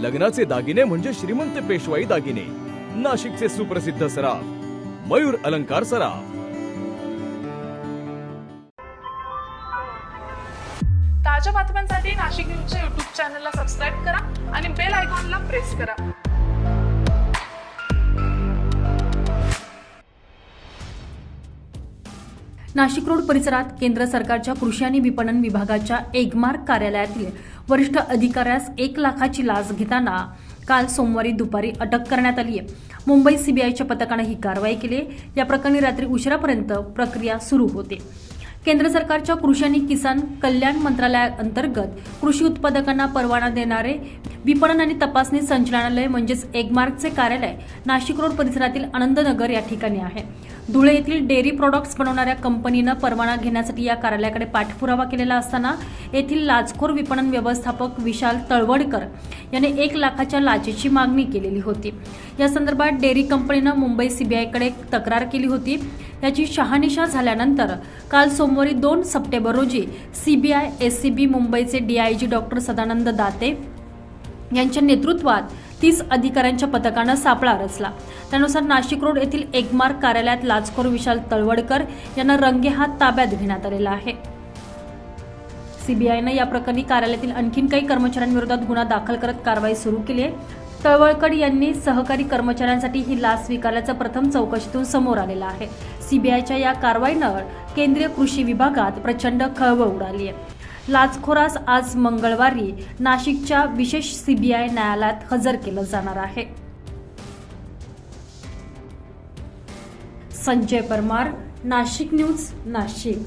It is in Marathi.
लग्नाचे दागिने म्हणजे श्रीमंत पेशवाई दागिने. नाशिकचे सुप्रसिद्ध सराफ मयूर अलंकार सराफ. ताज्या बातम्यांसाठी नाशिक न्यूजच्या युट्यूब चॅनलला सबस्क्राईब करा आणि बेल आयकॉनला प्रेस करा. नाशिक रोड परिसरात केंद्र सरकारच्या कृषी आणि विपणन विभागाच्या एगमार्क कार्यालयातील वरिष्ठ अधिकाऱ्यास एक लाखाची लाच घेताना काल सोमवारी दुपारी अटक करण्यात आली आहे. मुंबई सीबीआयच्या पथकानं ही कारवाई केली या प्रकरणी रात्री उशिरापर्यंत प्रक्रिया सुरू होते. केंद्र सरकारच्या कृषी आणि किसान कल्याण मंत्रालयाअंतर्गत कृषी उत्पादकांना परवाना देणारे विपणन आणि तपासणी संचालनालय म्हणजेच एगमार्कचे कार्यालय नाशिक रोड परिसरातील आनंदनगर या ठिकाणी आहे. धुळे येथील डेअरी प्रॉडक्ट्स बनवणाऱ्या कंपनीनं परवाना घेण्यासाठी या कार्यालयाकडे पाठपुरावा केलेला असताना येथील लाचखोर विपणन व्यवस्थापक विशाल तळवडकर याने एक लाखाच्या लाचेची मागणी केलेली होती. या संदर्भात डेअरी कंपनीनं मुंबई सीबीआयकडे तक्रार केली होती. याची शहानिशा झाल्यानंतर काल सोमवारी दोन सप्टेंबर रोजी सीबीआय एससीबी मुंबईचे डीआयजी डॉक्टर सदानंद दाते यांच्या नेतृत्वात तीस अधिकाऱ्यांच्या पथकानं सापळा रचला. त्यानुसार नाशिक रोड येथील एकमार्क कार्यालयात लाचखोर विशाल तळवडकर यांना रंगेहात ताब्यात घेण्यात आलेला आहे. सीबीआयनं या प्रकरणी कार्यालयातील आणखीन काही कर्मचाऱ्यांविरोधात गुन्हा दाखल करत कारवाई सुरू केली आहे. तळवळकर यांनी सहकारी कर्मचाऱ्यांसाठी ही लाच स्वीकारल्याचं प्रथम चौकशीतून समोर आलेलं आहे. सीबीआयच्या या कारवाईनं केंद्रीय कृषी विभागात प्रचंड खळबळ उडाली आहे. लाचखोरास आज मंगळवारी नाशिकच्या विशेष सीबीआय न्यायालयात हजर केलं जाणार आहे. संजय परमार नाशिक न्यूज नाशिक.